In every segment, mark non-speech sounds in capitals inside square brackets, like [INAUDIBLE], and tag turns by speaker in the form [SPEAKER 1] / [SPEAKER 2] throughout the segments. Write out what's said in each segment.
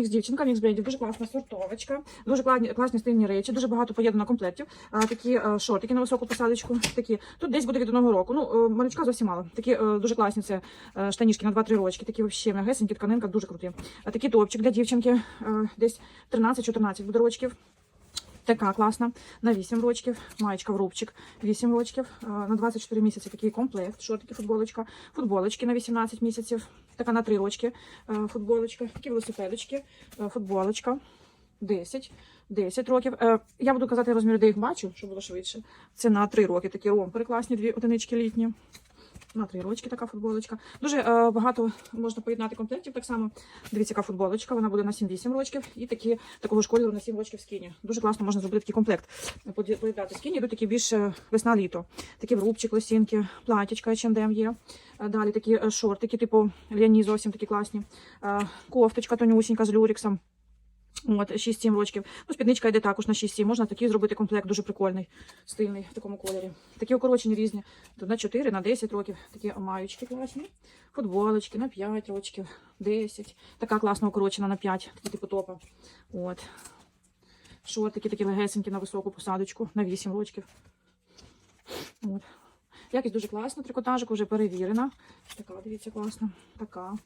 [SPEAKER 1] Мікс дівчинка, з брендів, дуже класна сортовочка, дуже класні, класні стильні речі, дуже багато поєднано комплектів. А, такі а, шортики на високу посадочку. Такі тут десь буде від одного року. Ну е, малючка зовсім мало. Такі а, дуже класні це а, штанішки на 2-3 рочки. Такі взагалі м'ягесенькі, тканинка дуже круті. А такий топчик для дівчинки а, десь 13-14 буде рочків. Така класна на 8 рочків, маєчка в рубчик. 8 рочків, е, на 24 місяці такий комплект, шортики, футболочка, футболочки на 18 місяців, така на 3 рочки. Е, футболочка, такі велосипедочки, е, футболочка. 10, 10 років. Я буду казати розміри, де їх бачу, щоб було швидше. Це на 3 роки такі ромпери класні, дві одинички літні. На три рочки така футболочка. Дуже е, багато можна поєднати комплектів. Так само дивіться, яка футболочка. Вона буде на 7-8 рочків. І такі такого ж кольору на 7 рочків скіні. Дуже класно можна зробити такий комплект. Поєднати скіні. Йдуть такі більш е, весна-літо. Такі врубчик, лосінки, платічка H&M є. Е, Далі такі е, шортики, типу ляні зовсім такі класні. Е, Кофточка тонюсінька з люрексом. От, 6-7 рочків. Ну, спідничка йде також на 6-7. Можна такий зробити комплект, дуже прикольний, стильний в такому кольорі. Такі укорочені різні. На 4, на 10 років. Такі маючки класні. Футболочки на 5 років, 10. Така класна укорочена на 5, такі типу топа. От. Шортики такі легесенькі на високу посадочку, на 8 років. От. Якість дуже класна, трикотажик вже перевірена. Така, дивіться, класна. Така.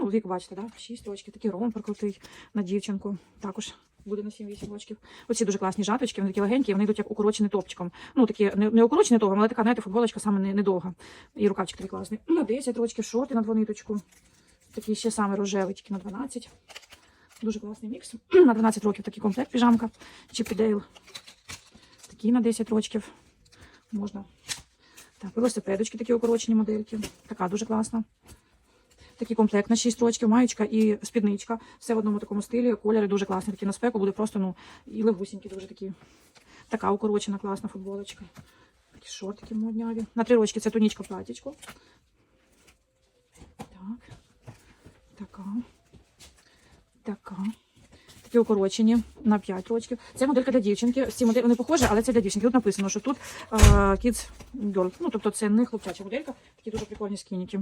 [SPEAKER 1] Ну, вік, бачите, да? 6 рочків, такий ромпер крутий на дівчинку. Також буде на 7-8 рочків. Оці дуже класні жаточки, вони такі легенькі, вони йдуть як укорочені топчиком. Ну, такі не, не укорочені довго, але така, знаєте, футболочка саме не- недовга. І рукавчик такий класний. На 10 рочків, шорти на двониточку. Такий ще саме тільки на 12. Дуже класний мікс. [CLEARS THROAT] На 12 років такий комплект, піжамка. Чіп і Такий на 10 років. Можна. Так, велосипедочки такі укорочені модельки. Така дуже класна. Такий комплект на 6 строчків, маєчка і спідничка. Все в одному такому стилі. Кольори дуже класні. Такі на спеку буде просто, ну, і легусінькі дуже такі. Така укорочена класна футболочка. Такі шортики модняві. На три рочки це тунічка платічко. Так. Така. Така. Такі укорочені на 5 рочків. Це моделька для дівчинки. Ці моделі вони похожі, але це для дівчинки. Тут написано, що тут е, Kids Girl. Ну, тобто це не хлопчача моделька. Такі дуже прикольні скініки.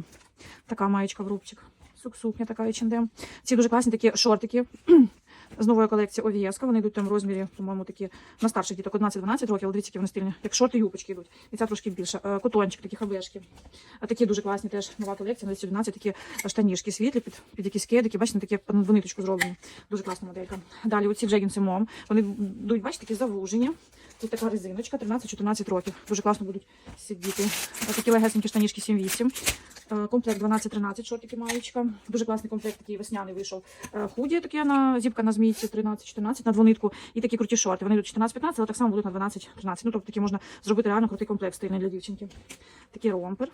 [SPEAKER 1] Така маєчка в рубчик. Сук- Сукня така H&M. Ці дуже класні такі шортики. З нової колекції OVS. Вони йдуть там в розмірі, по-моєму, такі на старших діток 11-12 років, але дивіться, які вони стильні. Як шорти, юбочки йдуть. І ця трошки більше. Котончик, такі хабешки. А такі дуже класні теж нова колекція. На 11 такі штанішки світлі під, під якісь кедики. Бачите, такі ниточку зроблені. Дуже класна моделька. Далі оці джегінси мом. Вони йдуть, бачите, такі завужені. Тут така резиночка, 13-14 років. Дуже класно будуть сидіти. Такі легесенькі штанішки 7-8. Е, Комплект 12-13 шортики маєчка. Дуже класний комплект, такий весняний вийшов. Е, Худі такі на зіпка на змійці 13-14 на двонитку. І такі круті шорти. Вони йдуть 14-15, але так само будуть на 12-13. Ну, тобто такі можна зробити реально крутий комплект стильний для дівчинки. Такий ромпер.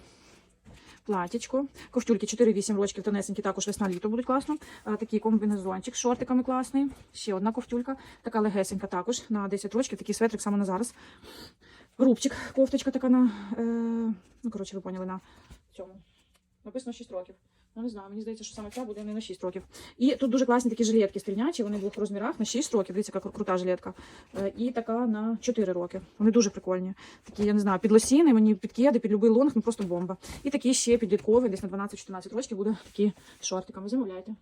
[SPEAKER 1] Платічко, ковтюльки 4-8 рочків, тонесенькі, також весна-літо будуть класно. А, такий комбінезончик з шортиками класний. Ще одна ковтюлька, така легесенька також на 10 рочків, такий светрик саме на зараз. Рубчик, кофточка така на, е, ну коротше, ви поняли, на цьому. Написано 6 років. Ну, не знаю, мені здається, що саме ця буде не на 6 років. І тут дуже класні такі жилетки стрільнячі, вони в двох розмірах на 6 років. Дивіться, яка крута жилетка. Е, І така на 4 роки. Вони дуже прикольні. Такі, я не знаю, під лосіни, мені під кеди, під любий лонг, ну просто бомба. І такі ще підліткові, десь на 12-14 років буде такі шортиками. Замовляйте.